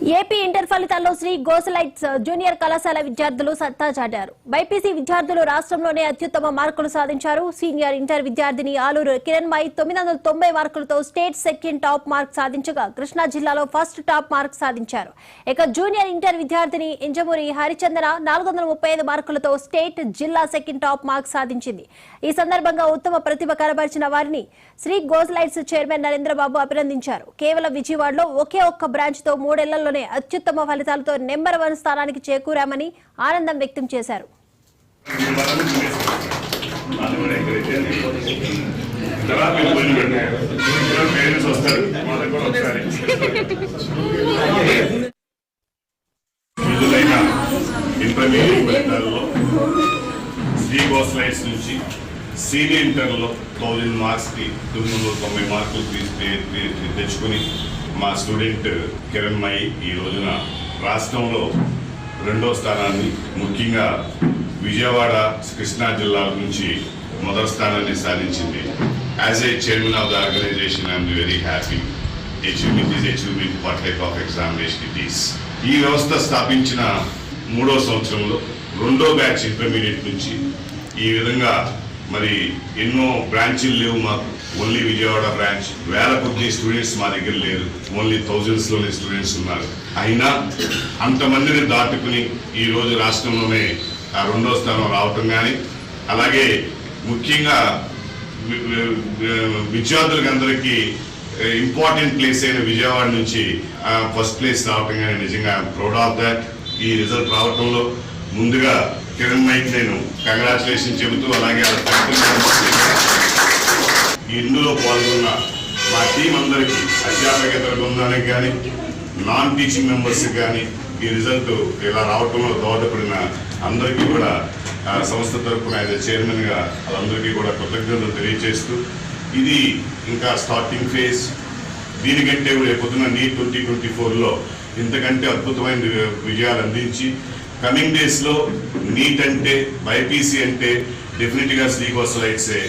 AP inter ఫలితాల్లో Shri గోసలైట్స్ uh, junior కళాశాల విద్యార్థులు సత్తా చాటారు. బైపీసీ విద్యార్థులు రాష్ట్రంలోనే అత్యుత్తమ మార్కులు సాధించారు. సీనియర్ ఇంటర్ విద్యార్థిని ఆలూరు కిరణ్ మై తొమ్మిది వందల తొంభై మార్కులతో స్టేట్ సెకండ్ టాప్ మార్క్ సాధించగా కృష్ణా జిల్లాలో ఫస్ట్ టాప్ మార్క్ సాధించారు. ఇక జూనియర్ ఇంటర్ విద్యార్థిని ఇంజమూరి హరిచందన నాలుగు వందల ముప్పై ఐదు మార్కులతో స్టేట్ జిల్లా సెకండ్ టాప్ మార్క్ సాధించింది. ఈ సందర్భంగా ఉత్తమ ప్రతిభ కనబరిచిన వారిని శ్రీ గోస్లైట్స్ చైర్మన్ నరేంద్రబాబు అభినందించారు. కేవలం విజయవాడలో ఒకే ఒక్క బ్రాంచ్తో మూడేళ్ళలోనే అత్యుత్తమ ఫలితాలతో నెంబర్ వన్ స్థానానికి చేకూరామని ఆనందం వ్యక్తం చేశారు. తర్వాత మీరు పెట్టారు పేరెంట్స్ వస్తారు ఒకసారి విధులైన ఇంటర్మీడియట్ ఫలితాల్లో నుంచి సీనియర్ ఇంటర్లో థౌజండ్ మార్క్స్కి తొమ్మిది వందల తొంభై మార్కులు తీసి మా స్టూడెంట్ కిరణ్ మై ఈ రోజున రాష్ట్రంలో రెండో స్థానాన్ని ముఖ్యంగా విజయవాడ కృష్ణా జిల్లాల నుంచి మొదటి స్థానాన్ని సాధించింది. As a chairman of the organization I'm very happy achievement is achievement for type of examination it is ఈ వ్యవస్థ స్థాపించిన మూడో సంవత్సరంలో రెండో బ్యాచ్ ఇంటర్మీడియట్ నుంచి ఈ విధంగా మరి ఎన్నో బ్రాంచీలు లేవు మాకు. Only Vijayawada branch. వేల కొద్ది స్టూడెంట్స్ మా దగ్గర లేరు. ఓన్లీ థౌజండ్స్లోనే స్టూడెంట్స్ ఉన్నారు. అయినా అంతమందిని దాటుకుని ఈరోజు రాష్ట్రంలోనే ఆ రెండో స్థానం రావటం కానీ అలాగే ముఖ్యంగా వి- విద్యార్థులకు అందరికీ ఇంపార్టెంట్ ప్లేస్ అయిన విజయవాడ నుంచి ఫస్ట్ ప్లేస్ రావటం కానీ నిజంగా ప్రౌడ్ ఆఫ్ దాట్ ఈ రిజల్ట్ రావటంలో ముందుగా కిరణ్ మైక్ నేను కంగ్రాచులేషన్ చెబుతూ అలాగే ఇందులో పాల్గొన్న మా టీం అందరికీ అధ్యాపకేతర బృందానికి కానీ నాన్ టీచింగ్ మెంబర్స్ కానీ ఈ రిజల్ట్ ఇలా రావటంలో దోహదపడిన అందరికీ కూడా సంస్థ తరఫున యాజ్ చైర్మన్గా వాళ్ళందరికీ కూడా కృతజ్ఞతలు తెలియజేస్తూ ఇది ఇంకా స్టార్టింగ్ ఫేజ్ దీనికంటే రేపు పొద్దున నీ ట్వంటీ ట్వంటీ ఫోర్లో ఇంతకంటే అద్భుతమైన విజయాలు అందించి కమింగ్ డేస్లో నీట్ అంటే బైపీసీ అంటే డెఫినెట్గా శ్రీకోసలైట్సే